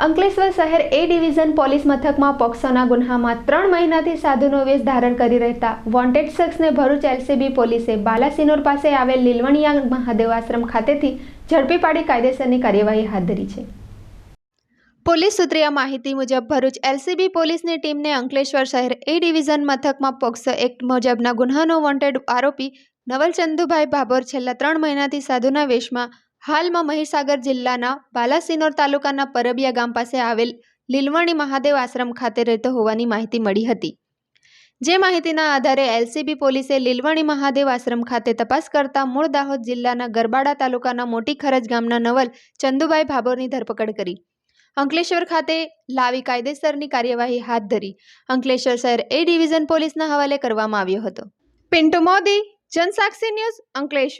શહેર A division police મથકમાં પોક્સોના ગુન્હામાં ત્રણ મહિનાથી સાધુનો વેશ ધારણ કરી રહેતા વોન્ટેડ શખ્સને ભરૂચ એલસીબી પોલીસે બાલાસિનોર પાસે આવેલ લીલવણિયા મહાદેવ આશ્રમ ખાતેથી ઝડપી પાડી કાયદેસરની કાર્યવાહી હાથ ધરી છે. પોલીસ સૂત્રીય માહિતી મુજબ ભરૂચ એલસીબી પોલીસની ટીમને અંકલેશ્વર શહેર એ ડિવિઝન મથકમાં પોક્સો એક્ટ મુજબના ગુન્હાનો વોન્ટેડ આરોપી નવલ ચંદુભાઈ ભાભોર છેલ્લા ત્રણ મહિનાથી સાધુના વેશમાં હાલમાં મહીસાગર જિલ્લાના બાલાસિનોર તાલુકાના પરબિયા ગામ પાસે આવેલ લીલવણી મહાદેવ આશ્રમ ખાતે રહેતો હોવાની માહિતી મળી હતી. જે માહિતીના આધારે એલસીબી પોલીસે લીલવણી મહાદેવ આશ્રમ ખાતે તપાસ કરતા મૂળ દાહોદ જિલ્લાના ગરબાડા તાલુકાના મોટી ખરજ ગામના નવલ ચંદુભાઈ ભાભોરની ધરપકડ કરી. અંકલેશ્વર ખાતે લાવી કાયદેસરની કાર્યવાહી હાથ ધરી. અંકલેશ્વર શહેર એ ડિવિઝન પોલીસના હવાલે કરવામાં આવ્યો હતો. પિન્ટુ મોદી, જનસાક્ષી ન્યૂઝ અંકલેશ્વર.